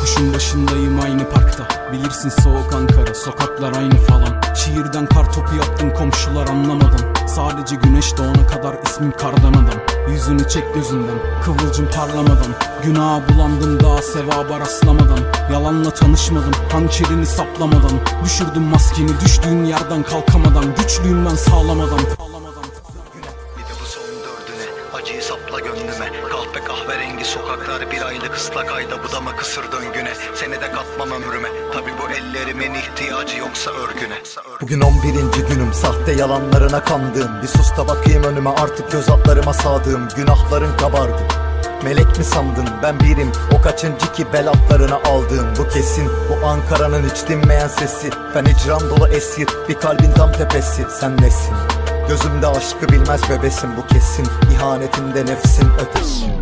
Yokuşun başındayım aynı parkta. Bilirsin soğuk Ankara sokaklar aynı falan. Şiirden kar topu yaptım komşular anlamadan. Sadece güneş doğana kadar ismim kardan adam. Yüzünü çek gözünden kıvılcım parlamadan. Günaha bulandım daha sevaba rastlamadan. Yalanla tanışmadım hançerini saplamadan. Düşürdüm maskeni düştüğün yerden kalkamadan. Güçlüyüm ben sağlamadan Acıyı sapla gönlüme. Kahpe kahverengi sokaklar Bir aylık ıslak ayda budama kısır döngüne. Seni de katmam ömrüme. Tabi bu ellerimin ihtiyacı yoksa örgüne. Bugün 11. günüm sahte yalanlarına kandığım. Bir sus da bakayım önüme artık göz altlarıma sağdığım. Günahların kabardı. Melek mi sandın? Ben birim. O kaçıncı ki bel altlarına aldığım? Bu kesin. Bu Ankara'nın hiç dinmeyen sesi. Ben icran dolu esir. Bir kalbin tam tepesi. Sen nesin Gözümde aşkı bilmez bebesin bu kesin. İhanetinde nefsin ötesi